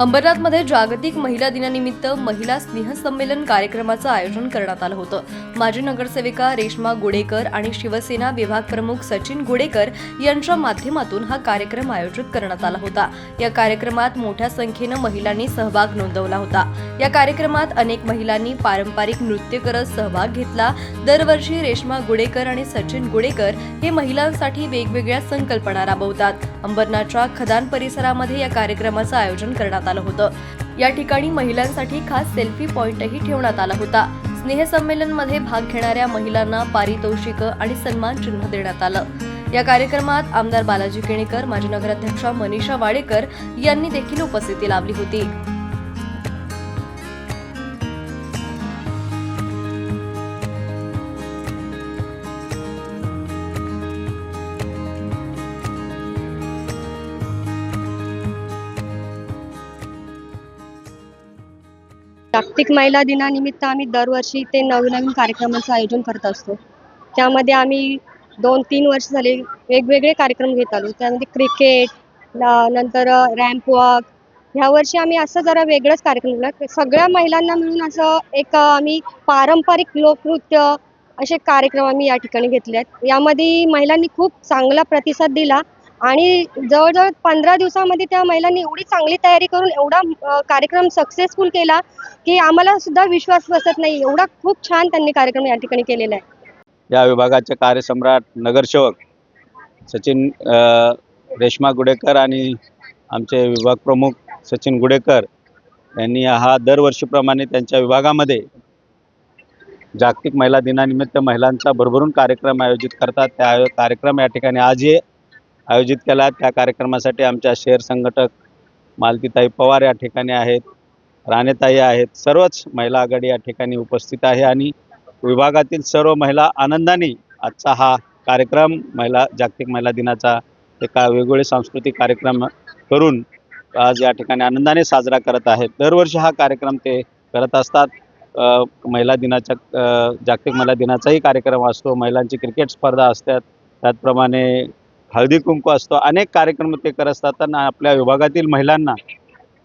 अंबरनाथमध्ये जागतिक महिला दिनानिमित्त महिला स्नेहसंमेलन कार्यक्रमाचं आयोजन करण्यात आलं होतं. माजी नगरसेविका रेश्मा गुडेकर आणि शिवसेना विभाग प्रमुख सचिन गुडेकर यांच्या माध्यमातून हा कार्यक्रम आयोजित करण्यात आला होता. या कार्यक्रमात मोठ्या संख्येनं महिलांनी सहभाग नोंदवला होता. या कार्यक्रमात अनेक महिलांनी पारंपरिक नृत्य करत सहभाग घेतला. दरवर्षी रेश्मा गुडेकर आणि सचिन गुडेकर हे महिलांसाठी वेगवेगळ्या संकल्पना राबवतात. अंबरनाथच्या खदान परिसरामध्ये या कार्यक्रमाचं आयोजन करण्यात आलं होतं. या ठिकाणी महिलांसाठी खास सेल्फी पॉइंटही ठेवण्यात आला होता. स्नेहसंमेलनमध्ये भाग घेणाऱ्या महिलांना पारितोषिक आणि सन्मान चिन्ह देण्यात आलं. या कार्यक्रमात आमदार बालाजी केणेकर माजी नगराध्यक्षा मनीषा वाडेकर यांनी देखील उपस्थिती लावली होती. जागतिक महिला दिनानिमित्त आम्ही दरवर्षी ते नवनवीन कार्यक्रमाचं कार्यक्रमांचं आयोजन करत असतो. त्यामध्ये आम्ही दोन तीन वर्ष झाले वेगवेगळे कार्यक्रम घेत आलो. त्यामध्ये क्रिकेट नंतर रॅम्प वॉक. ह्या वर्षी आम्ही असं जरा वेगळंच कार्यक्रम केला. सगळ्या महिलांना मिळून असं एक आम्ही पारंपरिक लोकनृत्य असे कार्यक्रम आम्ही या ठिकाणी घेतले आहेत यामध्ये महिलांनी खूप चांगला प्रतिसाद दिला. आणि जवळजवळ पंधरा दिवसामध्ये त्या महिलांनी एवढी चांगली तयारी करून एवढा कार्यक्रम सक्सेसफुल केला की आम्हाला सुद्धा विश्वास बसत नाही. एवढा खूप छान त्यांनी कार्यक्रम या ठिकाणी केलेला आहे. या विभागाचे कार्यसम्राट नगरसेवक सचिन रेश्मा गुडेकर आणि आमचे विभाग प्रमुख सचिन गुडेकर यांनी हा दरवर्षीप्रमाणे त्यांच्या विभागामध्ये जागतिक महिला दिनानिमित्त महिलांचा भरभरून कार्यक्रम आयोजित करतात. त्या कार्यक्रम या ठिकाणी आजही आयोजित केला. त्या कार्यक्रमासाठी आमच्या शेअर संघटक मालतीताई पवार या ठिकाणी आहेत राणेताई आहेत सर्वच महिला आघाडी या ठिकाणी उपस्थित आहे आणि विभागातील सर्व महिला आनंदाने आजचा हा कार्यक्रम महिला जागतिक महिला दिनाचा ते का वेगवेगळे सांस्कृतिक कार्यक्रम करून आज या ठिकाणी आनंदाने साजरा करत आहेत. दरवर्षी हा कार्यक्रम ते करत असतात. महिला दिनाच्या जागतिक महिला दिनाचाही कार्यक्रम असतो. महिलांची क्रिकेट स्पर्धा असतात. त्याचप्रमाणे हळदी कुंकू असतो अनेक कार्यक्रम ते करत असताना आपल्या विभागातील महिलांना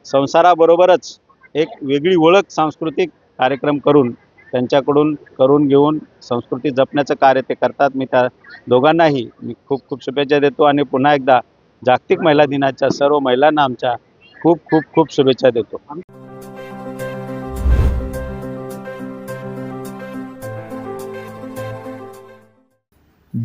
संसाराबरोबरच एक वेगळी ओळख सांस्कृतिक कार्यक्रम करून त्यांच्याकडून करून घेऊन संस्कृती जपण्याचं कार्य ते करतात. मी त्या दोघांनाही मी खूप खूप शुभेच्छा देतो आणि पुन्हा एकदा जागतिक महिला दिनाच्या सर्व महिलांना आमच्या खूप खूप खूप शुभेच्छा देतो.